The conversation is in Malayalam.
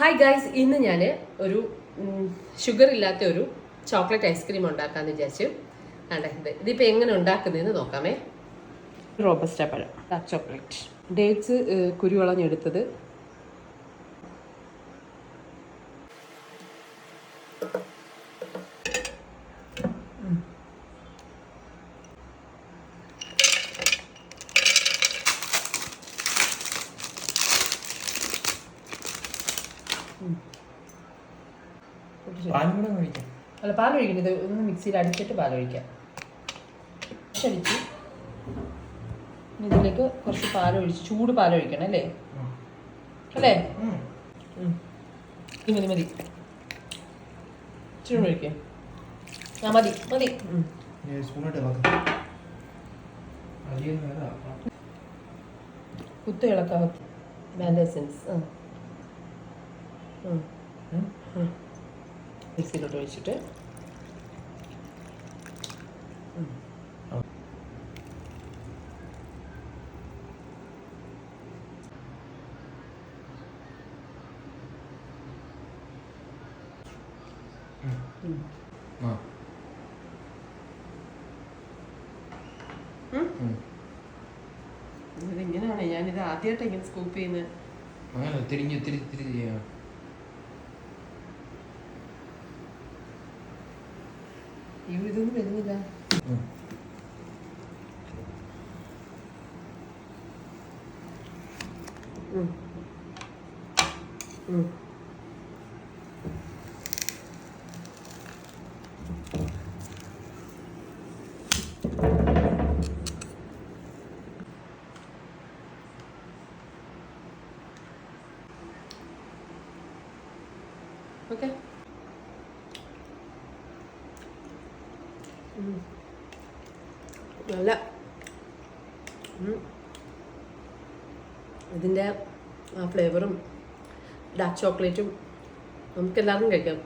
ഹായ് ഗൈസ് ഇന്ന് ഞാൻ ഒരു ഷുഗർ ഇല്ലാത്ത ഒരു ചോക്ലേറ്റ് ഐസ്ക്രീം ഉണ്ടാക്കാമെന്ന് വിചാരിച്ചു. ഉണ്ടാക്കുന്നത് ഇത് ഇതിപ്പോൾ എങ്ങനെ ഉണ്ടാക്കുന്നതെന്ന് നോക്കാമേ. റോബസ്റ്റ പഴം. ഡാർക്ക് ചോക്ലേറ്റ് ഡേറ്റ്സ് കുരുവളഞ്ഞെടുത്തത് പാലും കൂടെ ഒഴിക്കാം അല്ല പാലൊഴിക്കണം ഇത് ഒന്ന് മിക്സിയിൽ അടിച്ചിട്ട് പാലൊഴിക്കാം അടിച്ച് ഇതിലേക്ക് കുറച്ച് പാൽ പാലൊഴിച്ച് ചൂട് പാൽ ഒഴിക്കണം അല്ലേ? അല്ലേ. ഇത് മതി മതി. ഇച്ചിരി ഒഴിക്കേ. ആ മതി മതി. കുത്ത് ഇളക്കാം വാനില ആ. മിക്സിയിലോട്ട് ഒഴിച്ചിട്ട്. ഇതിങ്ങനെയാണ് ഞാനിത് ആദ്യമായിട്ടെങ്കിലും ഇങ്ങനെ സ്കൂപ്പ് ചെയ്യുന്നത് തിരിഞ്ഞ് തിരി തിരി ചെയ്യാം. Yürü durur elini de. Okay. നല്ല. ഇതിന്റെ ആ ഫ്ലേവറും ഡാർക്ക് ചോക്ലേറ്റും നമുക്കെല്ലാവർക്കും കഴിക്കാം.